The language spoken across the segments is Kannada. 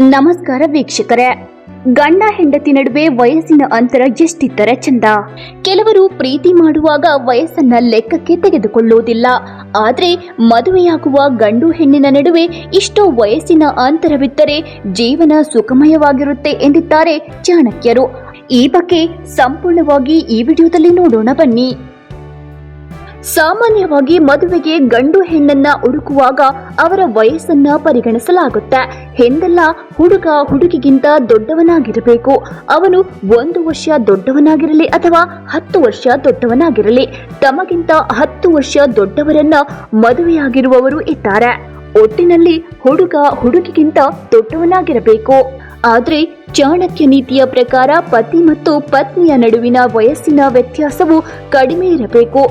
ನಮಸ್ಕಾರ ವೀಕ್ಷಕರೇ. ಗಂಡ ಹೆಂಡತಿ ನಡುವೆ ವಯಸ್ಸಿನ ಅಂತರ ಎಷ್ಟಿದ್ದರೆ ಚಂದ. ಕೆಲವರು ಪ್ರೀತಿ ಮಾಡುವಾಗ ವಯಸ್ಸನ್ನ ಲೆಕ್ಕಕ್ಕೆ ತೆಗೆದುಕೊಳ್ಳುವುದಿಲ್ಲ. ಆದ್ರೆ ಮದುವೆಯಾಗುವ ಗಂಡು ಹೆಣ್ಣಿನ ನಡುವೆ ಇಷ್ಟೋ ವಯಸ್ಸಿನ ಅಂತರವಿದ್ದರೆ ಜೀವನ ಸುಖಮಯವಾಗಿರುತ್ತೆ ಎಂದಿದ್ದಾರೆ ಚಾಣಕ್ಯರು. ಈ ಬಗ್ಗೆ ಸಂಪೂರ್ಣವಾಗಿ ಈ ವಿಡಿಯೋದಲ್ಲಿ ನೋಡೋಣ ಬನ್ನಿ. ಸಾಮಾನ್ಯವಾಗಿ ಮದುವೆಗೆ ಗಂಡು ಹೆಣ್ಣನ್ನ ಹುಡುಕುವಾಗ ಅವರ ವಯಸ್ಸನ್ನ ಪರಿಗಣಿಸಲಾಗುತ್ತೆ. ಹೆಂದೆಲ್ಲ, ಹುಡುಗ ಹುಡುಗಿಗಿಂತ ದೊಡ್ಡವನಾಗಿರಬೇಕು. ಅವನು ಒಂದು ವರ್ಷ ದೊಡ್ಡವನಾಗಿರಲಿ ಅಥವಾ ಹತ್ತು ವರ್ಷ ದೊಡ್ಡವನಾಗಿರಲಿ, ತಮಗಿಂತ ಹತ್ತು ವರ್ಷ ದೊಡ್ಡವರನ್ನ ಮದುವೆಯಾಗಿರುವವರು ಇದ್ದಾರೆ. ಒಟ್ಟಿನಲ್ಲಿ ಹುಡುಗ ಹುಡುಗಿಗಿಂತ ದೊಡ್ಡವನಾಗಿರಬೇಕು. ಆದ್ರೆ ಚಾಣಕ್ಯ ನೀತಿಯ ಪ್ರಕಾರ ಪತಿ ಮತ್ತು ಪತ್ನಿಯ ನಡುವಿನ ವಯಸ್ಸಿನ ವ್ಯತ್ಯಾಸವು ಕಡಿಮೆ ಇರಬೇಕು.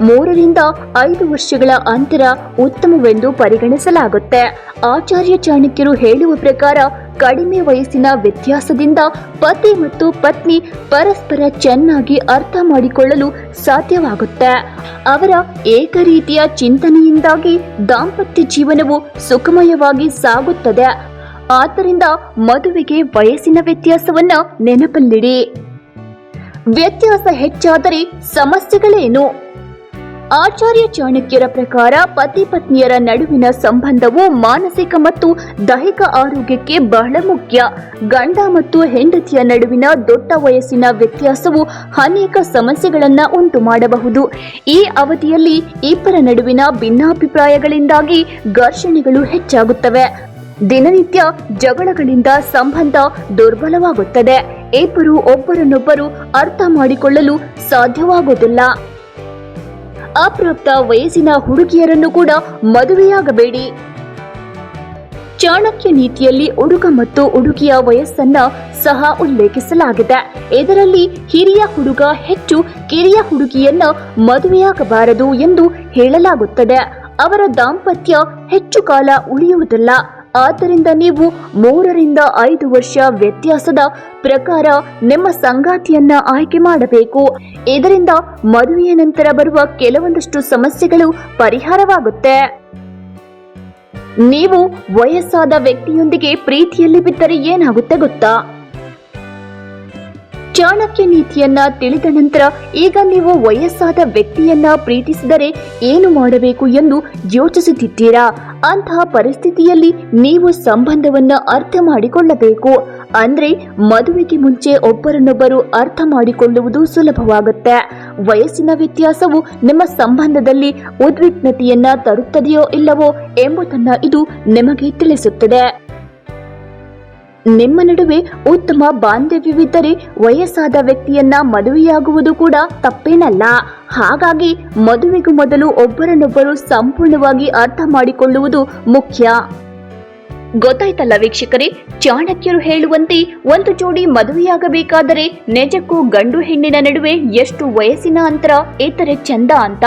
ಮೂರರಿಂದ ಐದು ವರ್ಷಗಳ ಅಂತರ ಉತ್ತಮವೆಂದು ಪರಿಗಣಿಸಲಾಗುತ್ತೆ. ಆಚಾರ್ಯ ಚಾಣಕ್ಯರು ಹೇಳುವ ಪ್ರಕಾರ ಕಡಿಮೆ ವಯಸ್ಸಿನ ವ್ಯತ್ಯಾಸದಿಂದ ಪತಿ ಮತ್ತು ಪತ್ನಿ ಪರಸ್ಪರ ಚೆನ್ನಾಗಿ ಅರ್ಥ ಮಾಡಿಕೊಳ್ಳಲು ಸಾಧ್ಯವಾಗುತ್ತೆ. ಅವರ ಏಕ ರೀತಿಯ ಚಿಂತನೆಯಿಂದಾಗಿ ದಾಂಪತ್ಯ ಜೀವನವು ಸುಖಮಯವಾಗಿ ಸಾಗುತ್ತದೆ. ಆದ್ದರಿಂದ ಮದುವೆಗೆ ವಯಸ್ಸಿನ ವ್ಯತ್ಯಾಸವನ್ನ ನೆನಪಲ್ಲಿಡಿ. ವ್ಯತ್ಯಾಸ ಹೆಚ್ಚಾದರೆ ಸಮಸ್ಯೆಗಳೇನು? ಆಚಾರ್ಯ ಚಾಣಕ್ಯರ ಪ್ರಕಾರ ಪತಿ ಪತ್ನಿಯರ ನಡುವಿನ ಸಂಬಂಧವು ಮಾನಸಿಕ ಮತ್ತು ದೈಹಿಕ ಆರೋಗ್ಯಕ್ಕೆ ಬಹಳ ಮುಖ್ಯ. ಗಂಡ ಮತ್ತು ಹೆಂಡತಿಯ ನಡುವಿನ ದೊಡ್ಡ ವಯಸ್ಸಿನ ವ್ಯತ್ಯಾಸವು ಅನೇಕ ಸಮಸ್ಯೆಗಳನ್ನ ಉಂಟು ಮಾಡಬಹುದು ಈ ಅವಧಿಯಲ್ಲಿ ಇಬ್ಬರ ನಡುವಿನ ಭಿನ್ನಾಭಿಪ್ರಾಯಗಳಿಂದಾಗಿ ಘರ್ಷಣೆಗಳು ಹೆಚ್ಚಾಗುತ್ತವೆ. ದಿನನಿತ್ಯ ಜಗಳಗಳಿಂದ ಸಂಬಂಧ ದುರ್ಬಲವಾಗುತ್ತದೆ. ಇಬ್ಬರು ಒಬ್ಬರನ್ನೊಬ್ಬರು ಅರ್ಥ ಮಾಡಿಕೊಳ್ಳಲು ಸಾಧ್ಯವಾಗುವುದಿಲ್ಲ. ಅಪ್ರಾಪ್ತ ವಯಸ್ಸಿನ ಹುಡುಗಿಯರನ್ನು ಕೂಡ ಮದುವೆಯಾಗಬೇಡಿ. ಚಾಣಕ್ಯ ನೀತಿಯಲ್ಲಿ ಹುಡುಗ ಮತ್ತು ಹುಡುಗಿಯ ವಯಸ್ಸನ್ನ ಸಹ ಉಲ್ಲೇಖಿಸಲಾಗಿದೆ. ಇದರಲ್ಲಿ ಹಿರಿಯ ಹುಡುಗ ಹೆಚ್ಚು ಕಿರಿಯ ಹುಡುಗಿಯನ್ನ ಮದುವೆಯಾಗಬಾರದು ಎಂದು ಹೇಳಲಾಗುತ್ತದೆ. ಅವರ ದಾಂಪತ್ಯ ಹೆಚ್ಚು ಕಾಲ ಉಳಿಯುವುದಿಲ್ಲ. ಆದ್ದರಿಂದ ನೀವು ಮೂರರಿಂದ ಐದು ವರ್ಷ ವ್ಯತ್ಯಾಸದ ಪ್ರಕಾರ ನಿಮ್ಮ ಸಂಗಾತಿಯನ್ನ ಆಯ್ಕೆ ಮಾಡಬೇಕು. ಇದರಿಂದ ಮದುವೆಯ ನಂತರ ಬರುವ ಕೆಲವೊಂದಷ್ಟು ಸಮಸ್ಯೆಗಳು ಪರಿಹಾರವಾಗುತ್ತೆ. ನೀವು ವಯಸ್ಸಾದ ವ್ಯಕ್ತಿಯೊಂದಿಗೆ ಪ್ರೀತಿಯಲ್ಲಿ ಬಿದ್ದರೆ ಏನಾಗುತ್ತೆ ಗೊತ್ತಾ? ಚಾಣಕ್ಯ ನೀತಿಯನ್ನ ತಿಳಿದ ನಂತರ ಈಗ ನೀವು ವಯಸ್ಸಾದ ವ್ಯಕ್ತಿಯನ್ನ ಪ್ರೀತಿಸಿದರೆ ಏನು ಮಾಡಬೇಕು ಎಂದು ಯೋಚಿಸುತ್ತಿದ್ದೀರಾ? ಅಂತಹ ಪರಿಸ್ಥಿತಿಯಲ್ಲಿ ನೀವು ಸಂಬಂಧವನ್ನ ಅರ್ಥ ಮಾಡಿಕೊಳ್ಳಬೇಕು. ಅಂದ್ರೆ ಮದುವೆಗೆ ಮುಂಚೆ ಒಬ್ಬರನ್ನೊಬ್ಬರು ಅರ್ಥ ಮಾಡಿಕೊಳ್ಳುವುದು ಸುಲಭವಾಗುತ್ತೆ. ವಯಸ್ಸಿನ ವ್ಯತ್ಯಾಸವು ನಿಮ್ಮ ಸಂಬಂಧದಲ್ಲಿ ಉದ್ವಿಗ್ನತೆಯನ್ನ ತರುತ್ತದೆಯೋ ಇಲ್ಲವೋ ಎಂಬುದನ್ನ ಇದು ನಿಮಗೆ ತಿಳಿಸುತ್ತದೆ. ನಿಮ್ಮ ನಡುವೆ ಉತ್ತಮ ಬಾಂಧವ್ಯವಿದ್ದರೆ ವಯಸ್ಸಾದ ವ್ಯಕ್ತಿಯನ್ನ ಮದುವೆಯಾಗುವುದು ಕೂಡ ತಪ್ಪೇನಲ್ಲ. ಹಾಗಾಗಿ ಮದುವೆಗೂ ಮೊದಲು ಒಬ್ಬರನ್ನೊಬ್ಬರು ಸಂಪೂರ್ಣವಾಗಿ ಅರ್ಥ ಮಾಡಿಕೊಳ್ಳುವುದು ಮುಖ್ಯ. ಗೊತ್ತಾಯ್ತಲ್ಲ ವೀಕ್ಷಕರೇ, ಚಾಣಕ್ಯರು ಹೇಳುವಂತೆ ಒಂದು ಜೋಡಿ ಮದುವೆಯಾಗಬೇಕಾದರೆ ನಿಜಕ್ಕೂ ಗಂಡು ಹೆಣ್ಣಿನ ನಡುವೆ ಎಷ್ಟು ವಯಸ್ಸಿನ ಅಂತರ ಇತರೆ ಚಂದ ಅಂತ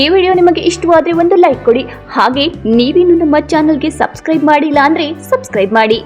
ಈ ವಿಡಿಯೋ ನಿಮಗೆ ಇಷ್ಟವಾದರೆ ಒಂದು ಲೈಕ್ ಕೊಡಿ. ಹಾಗೆ ನೀವಿನ್ನು ನಮ್ಮ ಚಾನಲ್ಗೆ ಸಬ್ಸ್ಕ್ರೈಬ್ ಮಾಡಿಲ್ಲ ಅಂದರೆ ಸಬ್ಸ್ಕ್ರೈಬ್ ಮಾಡಿ.